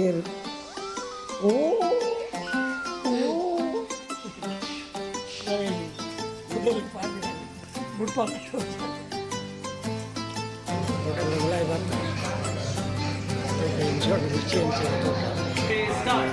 Hayır. Oo. Oo. Buradan çok. Buradan Start.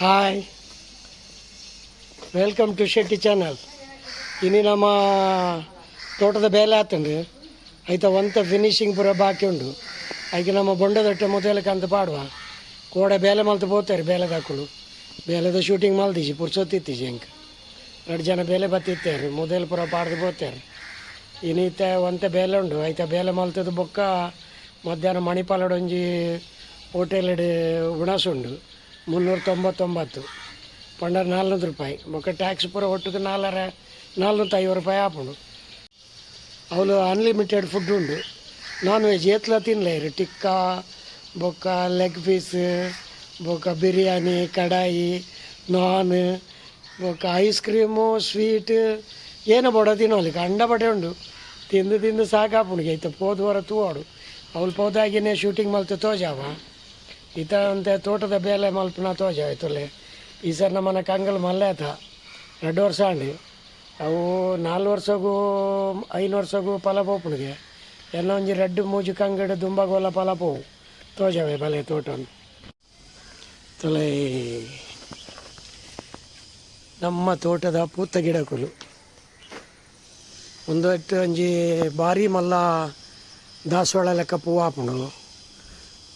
Hi. Welcome to Shetty channel ಇನ್ನು ನಮ್ಮ ತೋಟದ ಬೇಲೆ ಆತನ್ರಿ ಆಯ್ತಾ ಒಂತ ಫಿನಿಶಿಂಗ್ ಪೂರ ಬಾಕಿ ಉಂಡು ಆಯ್ಕೆ ನಮ್ಮ ಬೊಂಡದೊಟ್ಟೆ ಮೊದಲಕ್ಕೆ ಅಂತ ಪಾಡುವ. ಕೋಡ ಬೇಲೆ ಮಲ್ತು ಬೋತಾರೆ ಬೇಲೆದ ಹಾಕೊಂಡು ಬೇಲೆದ ಶೂಟಿಂಗ್ ಮಲ್ದಿಜಿ ಪುರ್ಸೊತ್ತಿತ್ತೀಜಿ ಹೆಂಗೆ ಎರಡು ಜನ ಬೇಲೆ ಬತ್ತಿತ್ತಾರೆ, ಮೊದಲು ಪೂರ ಪಾಡ್ದು ಬೋತಾರೆ ಇನ್ನೀತ ಒಂತೆ ಬೇಲೆ ಉಂಡು. ಐತೆ ಬೇಲೆ ಮಲ್ತದ ಬೊಕ್ಕ ಮಧ್ಯಾಹ್ನ ಮಣಿಪಾಲಡೊಂಜಿ ಹೋಟೆಲ್ ಉಣಸುಂಡು ಮುನ್ನೂರ ತೊಂಬತ್ತೊಂಬತ್ತು ಪಂಡರ್ ನಾಲ್ನೂರು ರೂಪಾಯಿ. ಬೊಕ್ಕ ಟ್ಯಾಕ್ಸ್ ಪೂರ ಒಟ್ಟಿಗೆ ನಾಲ್ಕರ ನಾಲ್ನೂರ ಐವತ್ತು ರೂಪಾಯಿ ಆಪುಂಡು. ಅವಳು ಅನ್ಲಿಮಿಟೆಡ್ ಫುಡ್ ಉಂಡು. ನಾನ್ ವೆಜ್ ಏತ್ಲ ತಿನ್ಲೇರು ಟಿಕ್ಕಾ, ಬೊಕ್ಕ ಲೆಗ್ ಪೀಸ್ ಬೊಕ್ಕ ಬಿರಿಯಾನಿ, ಕಡಾಯಿ, ನಾನ್, ಬೊಕ್ಕ ಐಸ್ ಕ್ರೀಮು ಸ್ವೀಟ್ ಏನು ಬಡ ಅಲ್ಲಿ ಗಂಡ ಬಡೆ ಉಂಡು. ತಿಂದು ತಿಂದು ಸಾಕಾಪುಣಿಗೆ, ಆಯ್ತು, ಪೋದ್ ವಾರ ತೂವಾಡು. ಅವಳು ಪೋದಾಗಿನೇ ಶೂಟಿಂಗ್ ಮಲ್ತು ತೋಜಾವ. ಈತ ಅಂತ ತೋಟದ ಬೇಲೆ ಮಲ್ಪನ ತೋಜ ಆಯ್ತುಲೆ ಈ ಸರ್ ನಮ್ಮನ ಕಂಗಲ್ ಮಲ್ಲೆ ಆತ ಎರಡು ವರ್ಷ ಅಂಡಿ ಅವು ನಾಲ್ಕು ವರ್ಷಗೂ, ಐದು ವರ್ಷಗೂ ಫಲ ಪೋಪುಣಿಗೆ ಎಲ್ಲ ಒಂಜಿ ರೆಡ್ ಮೂಜು ಕಂಗಡ ದುಂಬಗೋಲ ಫಲ ಪೋವು ತೋಜಾವೆ ಬಲೆ ತೋಟ ತೊಲೆ, ನಮ್ಮ ತೋಟದ ಪೂತ ಗಿಡಕುಲು. ಒಂದು ಹೊತ್ತು ಒಂಜಿ ಭಾರಿ ಮಲ್ಲ ದಾಸವಾಳ ಲೆಕ್ಕ ಪೂ ಆಪುಂಡು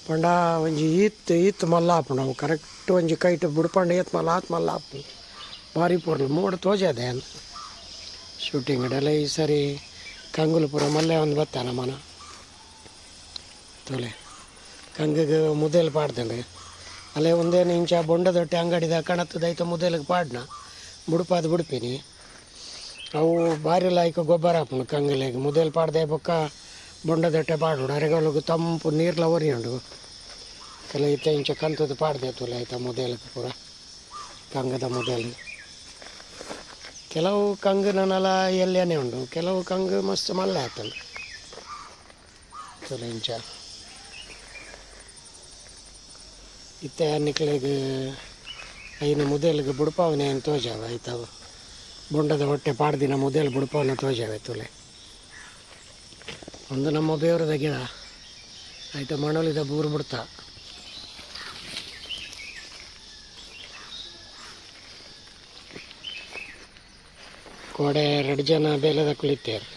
ಪಂಡ ಒಂಜಿ ಈತ್ ಈತ್ ಮಲ್ಲ ಆಪುಂಡು ಅವು. ಕರೆಕ್ಟ್ ಒಂಜಿ ಕೈಟ್ ಬಿಡ್ಪಂಡ ಏತ್ ಮಲ್ಲ, ಆತ್ ಮಲ್ಲ ಆಪುಂಡು ಭಾರಿ ಪೂರ್ಣ. ಮೂಡ ತೋಜದೆ ಅಂತ ಶೂಟಿಂಗ್ ಇಡಲ್ಲ ಈ ಸರಿ ಕಂಗುಲ್ಪುರ ಮಲ್ಲೆ ಒಂದು ಬತ್ತಾನ ಮನ ತೊಲೆ, ಕಂಗಗೆ ಮುದೇಲಿ ಪಾಡ್ದಂಗೆ. ಅಲ್ಲೇ ಒಂದೇನು ಇಂಚ ಬೊಂಡದೊಟ್ಟೆ ಅಂಗಡಿದ ಕಣತ್ತದೈತ ಮುದೇಲಿಗೆ ಪಾಡ್ನ. ಬುಡುಪಾದ ಬುಡುಪಿನಿ. ಅವು ಭಾರಿ ಲಾಯ್ಕ ಗೊಬ್ಬರ ಹಾಪುಂಡು ಕಂಗಲಿಗೆ. ಮೊದಲು ಪಾಡ್ದೆ ಬೊಕ್ಕ ಬೊಂಡದಟ್ಟೆ ಪಾಡು ಅರೆಗಲಗು ತಂಪು ನೀರ್ಲ ಉಂಡು ಕೆಲ ಇತ್ತ ಇಂಚ ಕಂತದ್ದು ಪಾಡ್ದೆ ತುಲ ಆಯ್ತಾ ಮೊದಲಕ್ಕೆ ಪೂರ. ಕಂಗದ ಮೊದಲು ಕೆಲವು ಕಂಗು ನನ್ನಲ್ಲ ಎಲ್ಲೇನೆ ಉಂಡು. ಕೆಲವು ಕಂಗು ಮಸ್ತ್ ಮಲ್ಲ ಆಯ್ತಲ್ಲ ತುಲ ಇಂಚ. ಇತ್ತ ನಿಕ್ಲಿಗೆ ಐನು ಮುದೇಲಿಗೆ ಬುಡ್ಪಾವನೆ ಅಂತ ತೋಜಾವ ಆಯ್ತಾವ. ಬೊಂಡದ ಹೊಟ್ಟೆ ಪಾಡ್ದಿನ ಮೊದಲ್ ಬುಡ್ಪಾವನೆ ತೋಜಾವೆ ತುಲೆ ಒಂದು ನಮ್ಮ ಬೇವರದ ಗಿಡ. ಆಯಿತು, ಮಣಲಿದ ಬೂರು ಬಿಡ್ತಾ. ಕೋಡೆ ಎರಡು ಜನ ಬೇಲದ ಕುಳಿತೇರು.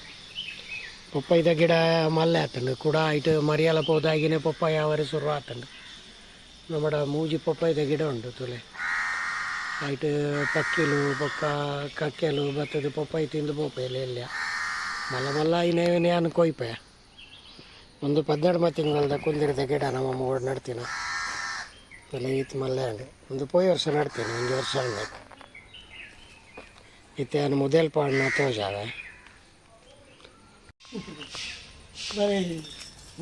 ಪಪ್ಪಾಯ್ದ ಗಿಡ ಮಲ್ಲೆ ಆತಂಡು ಕೂಡ ಆಯಿತು, ಮರಿಯಲ ಪೋದಾಗಿನೇ ಪಪ್ಪಾಯ ಅವರೇ ಶುರು ಆತಂಡು ನಮ್ಮಡ ಮೂಜಿ ಪಪ್ಪಾಯಿದ ಗಿಡ ಉಂಟು ತುಲೆ. ಐಟು ಪಕ್ಕಿಲು, ಬೊಕ್ಕ ಕಕ್ಕೆಲು ಬತ್ತದ ಪಪ್ಪಾಯಿ ತಿಂದು ಪೋಪೆಲ್ಲ ಇಲ್ಲ ಮಲ್ಲ ಮಲ್ಲ ಇನ್ನೇನೇ ಅನ್ನು ಕೊಯ್ಪೆ? ಒಂದು ಪದ್ದೆರಡು ತಿಂಗಳದ ಕುಂದಿರದ ಗಿಡ ನಮ್ಮಮ್ಮ ಓಡ್ ನಡ್ತೀನಿ. ಇಲ್ಲ ಈತ್ ಮಲ್ಲೆ ಹಂಗೆ. ಒಂದು ಪೋಯ್ ವರ್ಷ ನಡ್ತೀನಿ, ಒಂದು ವರ್ಷ ಹಂಗೆ. ಇತ್ತೆ ಅನ್ನು ಮುದೇಲ್ ಪಾಡ್ನ ತೋಜಾವೆ.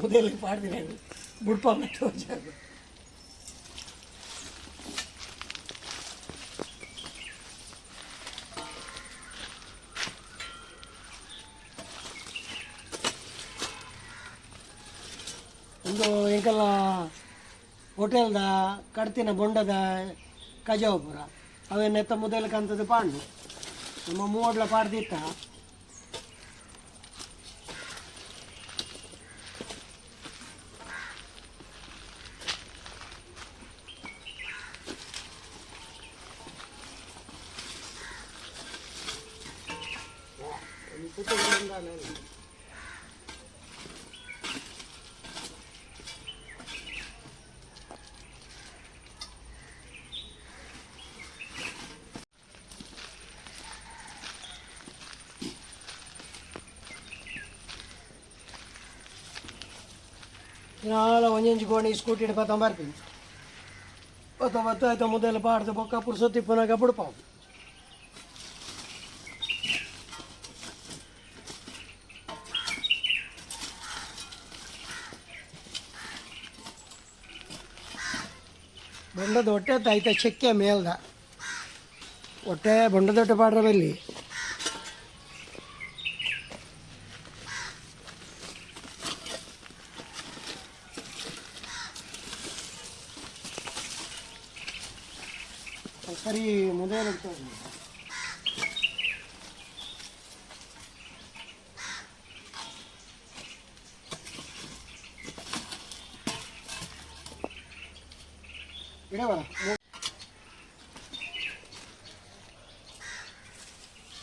ಮುದೇಲಿ ಪಾಡ್ದಿನ ಬುಡ್ಪಾನ ತೋಜಾವೆ. ಒಂದು ಎಂಕಲ್ಲ ಹೋಟೆಲ್ದ ಕಡ್ತಿನ ಬೊಂಡದ ಕಜಾವಪುರ ಅವೇನು ಎತ್ತ ಮುದೇಲ ಕಂತದ ಪಾಂಡು. ನಮ್ಮ ಮೂವಡ್ಲ ಪಾಡ್ದಿತ್ತ ನಾಳೆ ಒಂಜೊಂಜಿ ಗೋಣಿ ಸ್ಕೂಟಿ ಹಿಡ್ಕೊತ ಬರ್ತೀನಿ ಅಥವಾ ಬತ್ತಾಯ್ತ ಮೊದಲು ಪಾಡ್ದು ಬೊಕ್ಕ ಪುರ್ಸೊತ್ತಿ ಪುನಃ ಬಿಡ್ಪಾವು ಬೊಂಡದ ಹೊಟ್ಟೆ ಆಯ್ತ ಚೆಕ್ಕೆ ಮೇಲ್ದ ಹೊಟ್ಟೆ ಬೊಂಡದ ಹೊಟ್ಟೆ ಪಾಡ್ರ ಬೆಲ್ಲಿ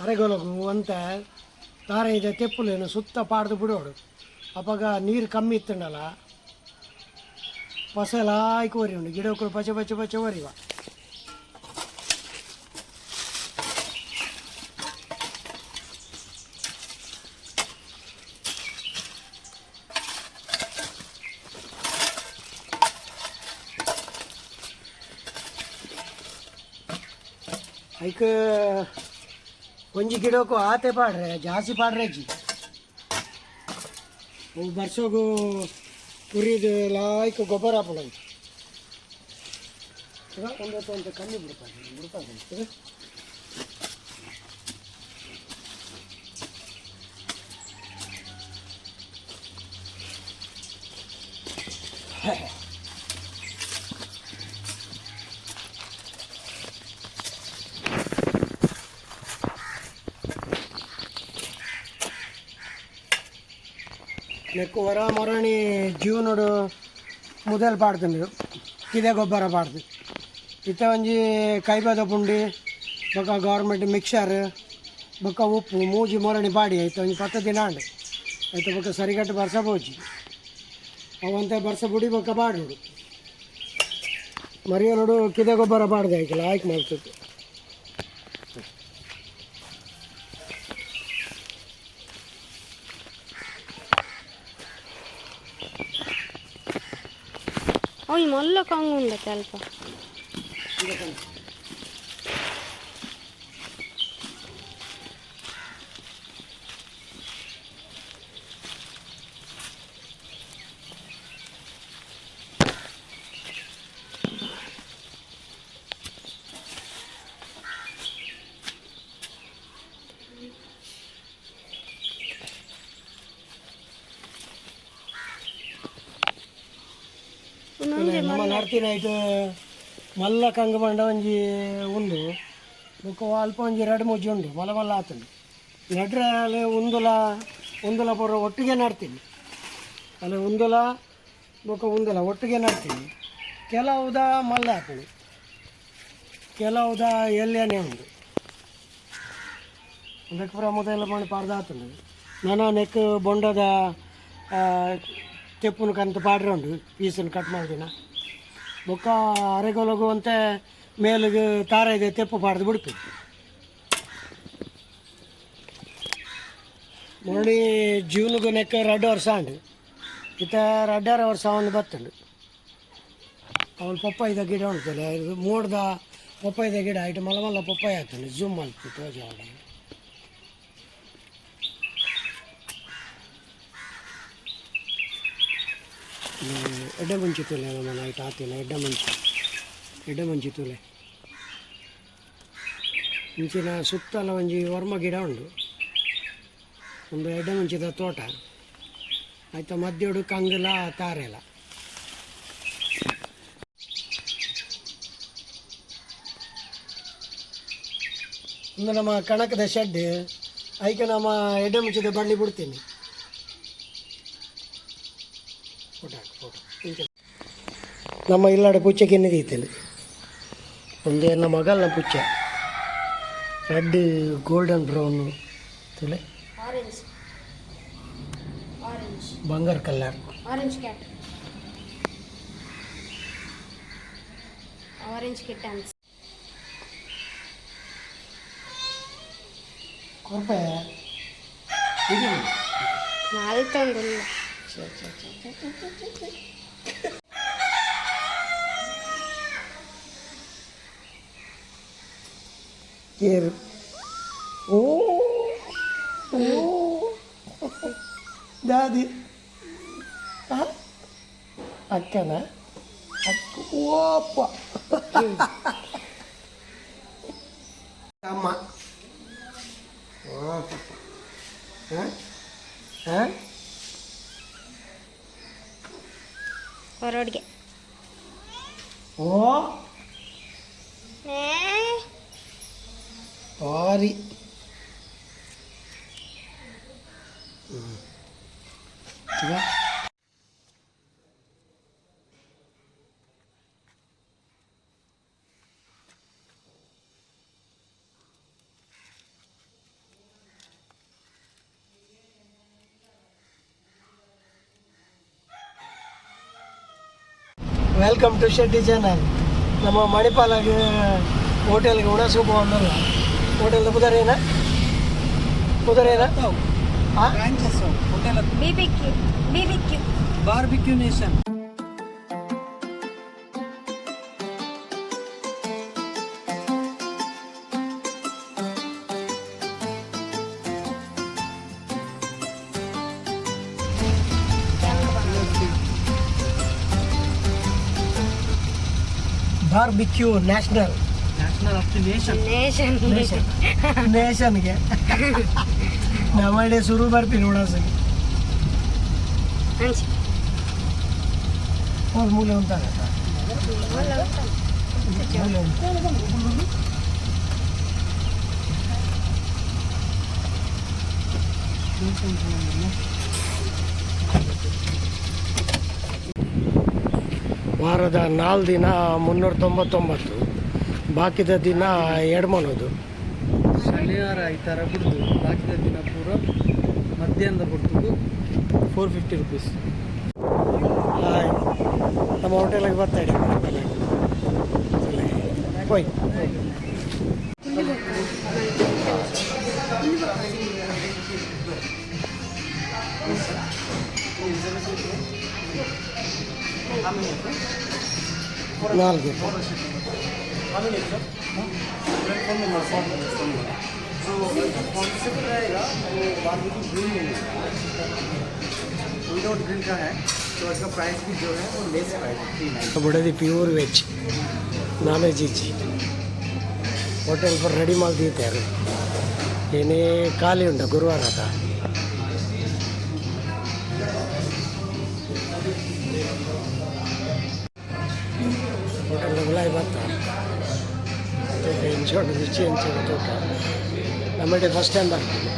ಅರೆಗೊಲಗು ಅಂತ ದಾರ ಇದೆ ತೆಪ್ಪುಲೇನು ಸುತ್ತ ಪಾಡ್ದು ಬಿಡೋಡು ಅವಾಗ ನೀರು ಕಮ್ಮಿ ಇತ್ತಂಡಲ್ಲ ಪಸಲ ಆಯ್ಕೆ ಒರಿ ಉಂಡು ಗಿಡಕ್ಕೂ ಪಚ ಪಚ ಪಚ ಒರಿವ ಐಕ ಒಂಜಿ ಗಿಡಕ್ಕೂ ಆತೆ ಪಾಡ್ರೆ ಜಾಸ್ತಿ ಪಾಡ್ರೆ ಅಜ್ಜಿ ಅವು ಬರ್ಸೋಗು ಕುರಿದು ಲಾಯ್ಕ ಗೊಬ್ಬರ ಹಾಪಳ ಒಂದೊತ್ತು ಅಂತ ಕಮ್ಮಿ ಬಿಡ್ತಾರೆ ಬಿಡ್ತಾರೆ ನೆಕ್ಕು ಹೊರ ಮೊರಣಿ ಜೀವನೋಡು ಮುದಲ್ ಪಾಡ್ತೀನಿ ಕಿದೆ ಗೊಬ್ಬರ ಪಾಡ್ತು ಇತ್ತ ಒಂಜಿ ಕೈಬದ ಪುಂಡಿ ಬೊಕ್ಕ ಗೌರ್ಮೆಂಟ್ ಮಿಕ್ಸರ್ ಬೊಕ್ಕ ಉಪ್ಪು, ಮೂಜಿ ಮೊರಣಿ ಪಾಡಿ ಆಯ್ತು. ಒಂಜಿ ಪತ್ತ ದಿನ ಆಂಡು. ಆಯ್ತು ಬೊಕ್ಕ ಸರಿಗಟ್ಟು ಬರ್ಸ ಬೋಜಿ ಅವಂತ ಬರ್ಸ ಬುಡಿ ಬೊಕ್ಕ ಪಾಡುಡು ಮರಿಯನೋಡು ಕಿದೆ ಗೊಬ್ಬರ ಪಾಡ್ದೆ ಆಯ್ಕಲ್ಲ, ಆಯ್ಕೆ ಮಾಡ್ತಿತ್ತು Ay, mola con un de calpa. తెలప ನಮ್ಮ ನಡ್ತಿನ ಆಯ್ತು ಮಲ್ಲ ಕಂಗ ಬಂಡ ಒಂಜಿ ಉಂಡು ಬೊಕ್ಕ ಅಲ್ಪ ಒಂಜಿ ಎರಡು ಮುಜ್ಜಿ ಉಂಡು ಮಲ್ಲ ಮಲ್ಲ ಆತುಂಡು ನಡ್ರೆ ಅಲ್ಲಿ ಉಂದುಲ ಉಂದುಲ ಪೂರ ಒಟ್ಟಿಗೆ ನಡ್ತೀನಿ ಅಲ್ಲಿ ಉಂದುಲ ಬೊಕ್ಕ ಉಂದುಲ ಒಟ್ಟಿಗೆ ನಡ್ತೀನಿ ಕೆಲವುದ ಮಲ್ಲ ಹಾಕೊಂಡು ಕೆಲವುದ ಎಲ್ಲೇನೆ ಉಂಡು ಅದಕ್ಕೆ ಪೂರ ಮೊದಲ ಮಾಡಿ ಪಾಡ್ದ ಆತುಂಡು ನಾನು ನೆಕ್ ಬೊಂಡದ ಆ, ತೆಪ್ಪುನ ಕಂತ ಪಾಡ್ರೆ ಉಂಡು ಪೀಸನ್ನು ಕಟ್ ಮಾಡಿದಿನ ಬೊಕ್ಕ ಅರೆಗೊಲಗುವಂತೆ ಮೇಲಿಗೆ ತಾರ ಇದೆ ತೆಪ್ಪು ಪಾಡ್ದು ಬಿಡ್ತು. ನೋಡಿ ಜೀವನಗೂ ನೆಕ್ಕ ರಡ್ಡು ವರ್ಷ ಅಂಡು ಈತ ಎರಡರ ವರ್ಷ ಅವನು ಬತ್ತಂಡು. ಅವನು ಪಪ್ಪಾಯ್ದ ಗಿಡ ಉಂಟಲ್ಲ ಇದು ಮೋಡ್ದ ಪಪ್ಪಾಯ್ದ ಗಿಡ ಇಟ್ಟು ಮಲ್ಲ ಮಲ್ಲ ಪಪ್ಪಾಯಿ ಆಗ್ತಾನೆ ಜೂಮ್ ಜಾಡ ಎಡ್ಡ ಮುಂಚಿ ತೂಲೆ ನಮ್ಮ ನೈಟ್ ಆತಿಲ್ಲ ಎಡ್ಡ ಮುಂಚಿ ಎಡ್ಡ ಮುಂಚಿ ತೂಲೆ. ಇಂಚಿನ ಸುತ್ತಲ ಒಂಜಿ ವರ್ಮ ಗಿಡ ಉಂಡು. ಒಂದು ಎಡ್ಡ ಮುಂಚಿದ ತೋಟ. ಆಯ್ತಾ ಮಧ್ಯೋಡು ಕಂಗಲ ತಾರೆಲ ಒಂದು ನಮ್ಮ ಕಣಕದ ಶೆಡ್, ಐಕೆ ನಮ್ಮ ಎಡ್ಡ ಮುಂಚಿದ ಬಳ್ಳಿ ಬಿಡ್ತೀನಿ. ನಮ್ಮ ಇಲ್ಲಾಡ ಪುಚ್ಚೆ ಕೆನ್ನೆದೀತಲು ಒಂದು ಎನ್ನ ಮಗಲ್ನ ಪುಚ್ಚೆ ரெட்டு கோல்டன் ப்ரௌன் தூள் பங்கர் colour orange cat orange kittens கொரப்பை இது நாலு தந்துள்ள சரி சரி சரி കയറും ഓ ഓ ദാദി ആ അക്കന ഓപ്പ അമ്മ ഓ ഓ ഏ? பாரி வெல்கம் டு ஷெட்டி சேனல் நம்ம மணிப்பாலுக்கு ஹோட்டலுக்கு உணவு சூப்பர் வந்துடலாம் होटल उधर है ना उधर है ना हाँ ब्रांचेस हो hotel BBQ BBQ barbecue nation barbecue national national of the nation nation nation ನೇಷನ್ಗೆ ಶುರು ಬರ್ತೀನಿ ಹಂಚಿ. ಹೋಗಿ ಮೂಲೆ ಉಂಟಾಗತ್ತ ಮೂಲೆ ಉಂಟು. ವಾರದ ನಾಲ್ಕು ದಿನ ಮುನ್ನೂರ ತೊಂಬತ್ತೊಂಬತ್ತು. ಬಾಕಿದ ದಿನ ಎಡ್ಮನೋದು. ಶನಿವಾರ ಈ ಥರ ಬಿಡ್ದು ಬಾಕಿದ ದಿನ ಪೂರ ಮಧ್ಯಾಹ್ನದ ಬಿಡ್ತದ್ದು ಫೋರ್ ಫಿಫ್ಟಿ ರುಪೀಸ್ ನಮ್ಮ ಹೋಟೆಲಿಗೆ ಬರ್ತಾ ಇಡಿ ಹೋಯ್. ನಾಲ್ಕು विदाउट ग्रिल का है तो इसका प्राइस भी जो है वो लेस प्राइस है थ्री नाइन ಬಿಡೋದು ಪ್ಯೂರ್ ವೆಜ್ ನಾನ್ ವೆಜ್ ಇಜ್ಜಿ ಹೋಟೆಲ್ ಪರ್ ರೆಡಿ ಮಾಡ್ದಿದ್ದಾರೆ ಏನೇ ಖಾಲಿ ಉಂಟ ಗುರುವಾರ ಅದ ರುಚಿ ಹಂಚಿದ ತೋಟ ನಮ್ಮಡೆ ಫಸ್ಟ್ ಟೈಮ್ ಬರ್ತೀನಿ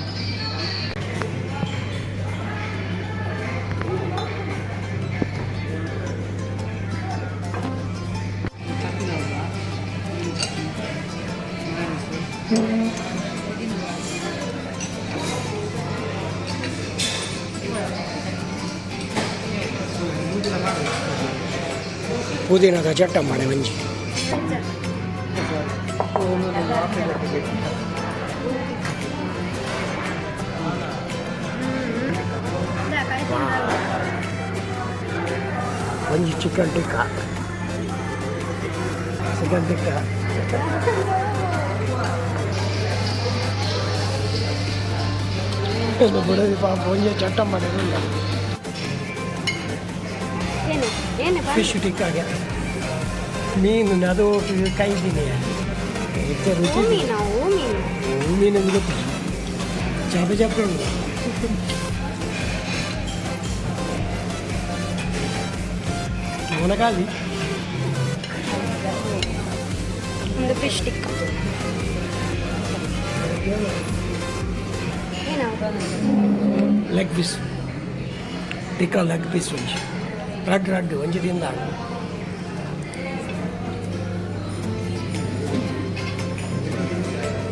ಪುದೀನದ ಚಟ್ಟ ಮಾಡಿ ಮಂಜಿ ಮಂಜಿ ಚಿಕನ್ ಟಿಕ್ಕ ಚಿಕನ್ ಟಿಕ್ಕ ಇದು ಬಿಡೋದು ಪಾಪ ಒಂಜೆ ಚಟ್ಟ ಮಾಡಿರಲಿಲ್ಲ ಏನು ಏನು ಬಾ ಫಿಶ್ ಟಿಕ್ಕಾಗೆ ಮೀನು ಅದು ಕೈ ದಿನ ಹೆಚ್ಚು ರುಚಿ ಮೀನು ಹೂ ಮೀನು ಮೀನು ಗೊತ್ತಿಲ್ಲ ಜಾಬ ಜಾಬ ಉಂಟು ಮುನಗಾಲಿ ಒಂದು ಫಿಶ್ ಟಿಕ್ಕ ಏನು leg piece tikka leg piece ಒಂಜಿ ರಡ್ ರಡ್ ಒಂಜಿ ತಿಂದ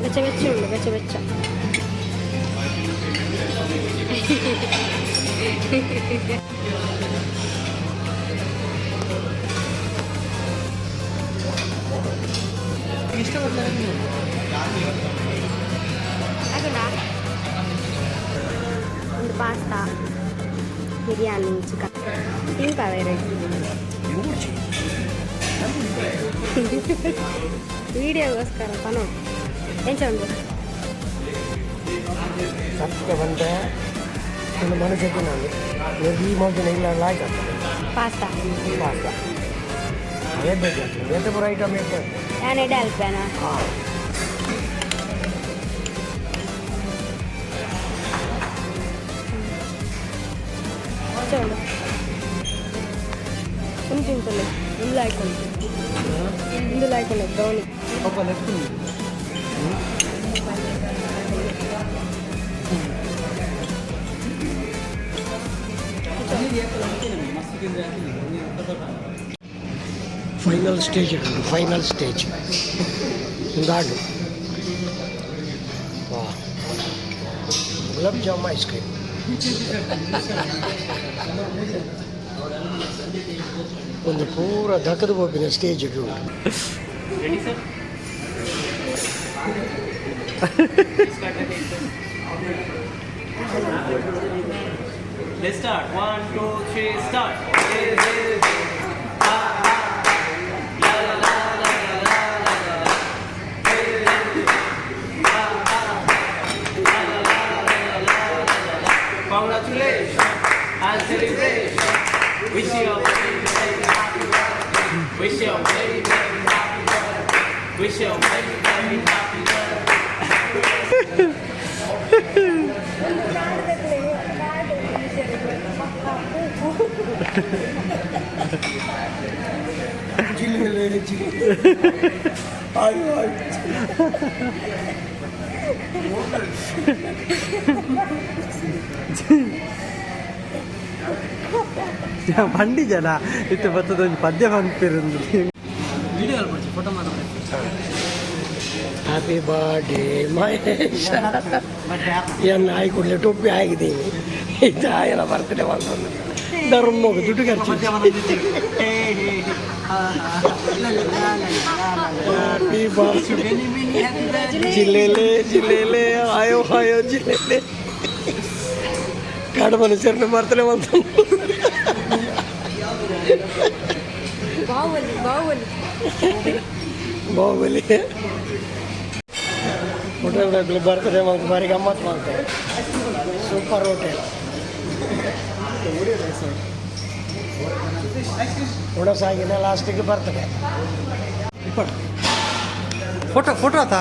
ಬೆಚ್ಚ ಬೆಚ್ಚ ಉಂಡು ಬೆಚ್ಚ ಬೆಚ್ಚ ಇಷ್ಟಪಡ್ತಾರೆ ಒಂದು ಪಾಸ್ತಾ ಬಿರಿಯಾನಿ ಚಿಕನ್ ತಿಂತಾವೆ ವೀಡಿಯೋಗೋಸ್ಕರ ನೋಡು ಏನು ಚಂದ ಸತ್ಯ ಬಂದೆ ಒಂದು ಮನಸ್ಸಿಗೆ ನಾನು ಈ ಮೋಜಿನ ಇಲ್ಲ ಆಯ್ತು ಪಾಸ್ತಾ ಪಾಸ್ತಾ ಅದೇ ಬೇಕಾಗ್ತದೆ ಎಂತ ಪೂರ ಐಟಮ್ ಇರ್ತದೆ ನಾನು ಎಡೆ ಅಲ್ಪೇನಾ ಹಾಂ ಎಂಚ ಉಂಡು ಉಂಟು ಉಂಟಲ್ಲ ಇಂದು ಹಾಕೊಂಡು ಇಂದು ಹಾಕೊಂಡು ಬ್ರೌನಿ ಪಾಪ ಲೆಫ್ಟ್ ಫೈನಲ್ ಸ್ಟೇಜ್ ಇಟ್ಟು ಫೈನಲ್ ಸ್ಟೇಜ್ ಗಾಡು ವಾ ಗುಲಾಬ್ ಜಾಮ್ ಐಸ್ ಕ್ರೀಮ್ ಒಂದು ಪೂರ ದಕ್ಕದ ಬೋಪಿನ ಸ್ಟೇಜ್ ಇಟ್ಟು Let's start. One, two, three, start. Congratulations Wish your baby, baby happy birthday. Wish your baby, baby happy birthday. Wish your baby, baby happy birthday. ಬಂಡಿ ಜನ ಇತ್ತು ಬರ್ತದ ಒಂದು ಪದ್ಯ ಮಾತಾಡಿ ಹ್ಯಾಪಿ ಬರ್ಡೇ ಮಹೇಶ. ಏನು ಆಯ್ ಕೂಡಲೇ ಟೊಪ್ಪಿ ಆಗಿದ್ದೀನಿ. ಇದು ಆಯನ ಬರ್ತಡೇ ಬಂದು ಧರ್ಮ ದುಡ್ಡು ಖರ್ಚು. ಹ್ಯಾಪಿ ಬರ್ಡೇ ಜಿಲ್ಲೆಲೆ ಜಿಲ್ಲೆಲೆ ಆಯೋ ಆಯೋ ಜಿಲ್ಲೆಲೆ ಕಾಡು ಮನುಷ್ಯರನ್ನ ಮಾಡ್ತಾನೆ ಒಂದು ಬಾಹುಬಲಿ. ಬಾಹುಬಲಿ ಬರ್ತದೆ ಒಂದು ಬಾರಿ ಗಮ್ಮತ್ ಭಾರಿ ಗಮ್ಮತ್ತು ಮಾಡ್ತಾರೆ ಸೂಪರ್ ಹೋಟೆಲ್ ಹುಣಸಾಗಿನ ಲಾಸ್ಟಿಗೆ ಬರ್ತದೆ. ಫೋಟೋ ಫೋಟೋ ಆತಾ?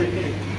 Thank you.